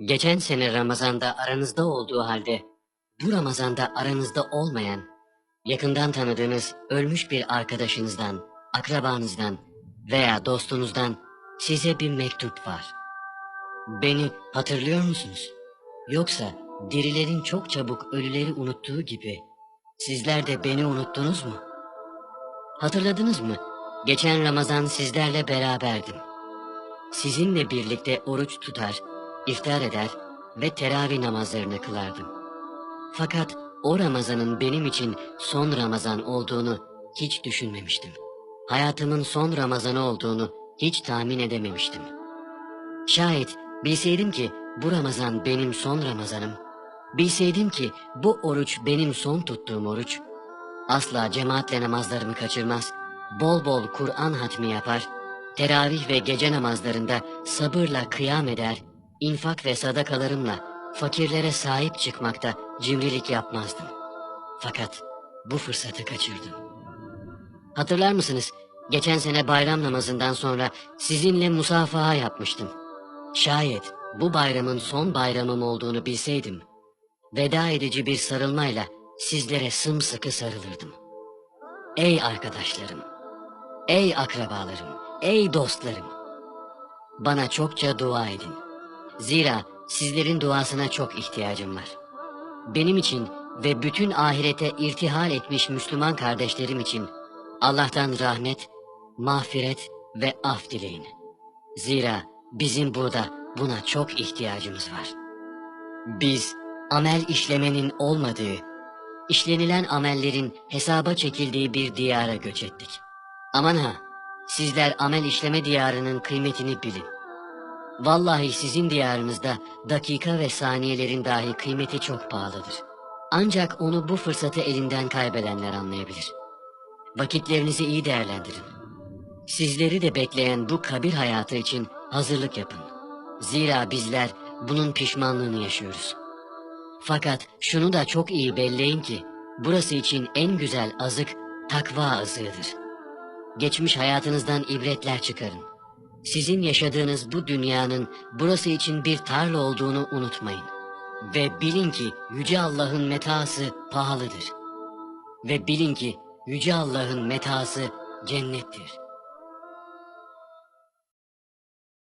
Geçen sene Ramazan'da aranızda olduğu halde bu Ramazan'da aranızda olmayan, yakından tanıdığınız ölmüş bir arkadaşınızdan, akrabanızdan veya dostunuzdan size bir mektup var. Beni hatırlıyor musunuz? Yoksa dirilerin çok çabuk ölüleri unuttuğu gibi sizler de beni unuttunuz mu? Hatırladınız mı? Geçen Ramazan sizlerle beraberdim. Sizinle birlikte oruç tutar, iftar eder ve teravih namazlarını kılardım. Fakat o Ramazan'ın benim için son Ramazan olduğunu hiç düşünmemiştim. Hayatımın son Ramazanı olduğunu hiç tahmin edememiştim. Şayet bilseydim ki bu Ramazan benim son Ramazanım, bilseydim ki bu oruç benim son tuttuğum oruç, asla cemaatle namazlarımı kaçırmaz, bol bol Kur'an hatmi yapar, teravih ve gece namazlarında sabırla kıyam eder, infak ve sadakalarımla fakirlere sahip çıkmakta cimrilik yapmazdım. Fakat bu fırsatı kaçırdım. Hatırlar mısınız? Geçen sene bayram namazından sonra sizinle musafaha yapmıştım. Şayet bu bayramın son bayramım olduğunu bilseydim, veda edici bir sarılmayla sizlere sımsıkı sarılırdım. Ey arkadaşlarım, ey akrabalarım, ey dostlarım, bana çokça dua edin. Zira sizlerin duasına çok ihtiyacım var. Benim için ve bütün ahirete irtihal etmiş Müslüman kardeşlerim için Allah'tan rahmet, mağfiret ve af dileyin. Zira bizim burada buna çok ihtiyacımız var. Biz amel işlemenin olmadığı, işlenilen amellerin hesaba çekildiği bir diyara göç ettik. Aman ha, sizler amel işleme diyarının kıymetini bilin. Vallahi sizin diyarınızda dakika ve saniyelerin dahi kıymeti çok pahalıdır. Ancak onu bu fırsatı elinden kaybedenler anlayabilir. Vakitlerinizi iyi değerlendirin. Sizleri de bekleyen bu kabir hayatı için hazırlık yapın. Zira bizler bunun pişmanlığını yaşıyoruz. Fakat şunu da çok iyi belleyin ki burası için en güzel azık takva azığıdır. Geçmiş hayatınızdan ibretler çıkarın. Sizin yaşadığınız bu dünyanın burası için bir tarla olduğunu unutmayın. Ve bilin ki Yüce Allah'ın metası pahalıdır. Ve bilin ki Yüce Allah'ın metası cennettir.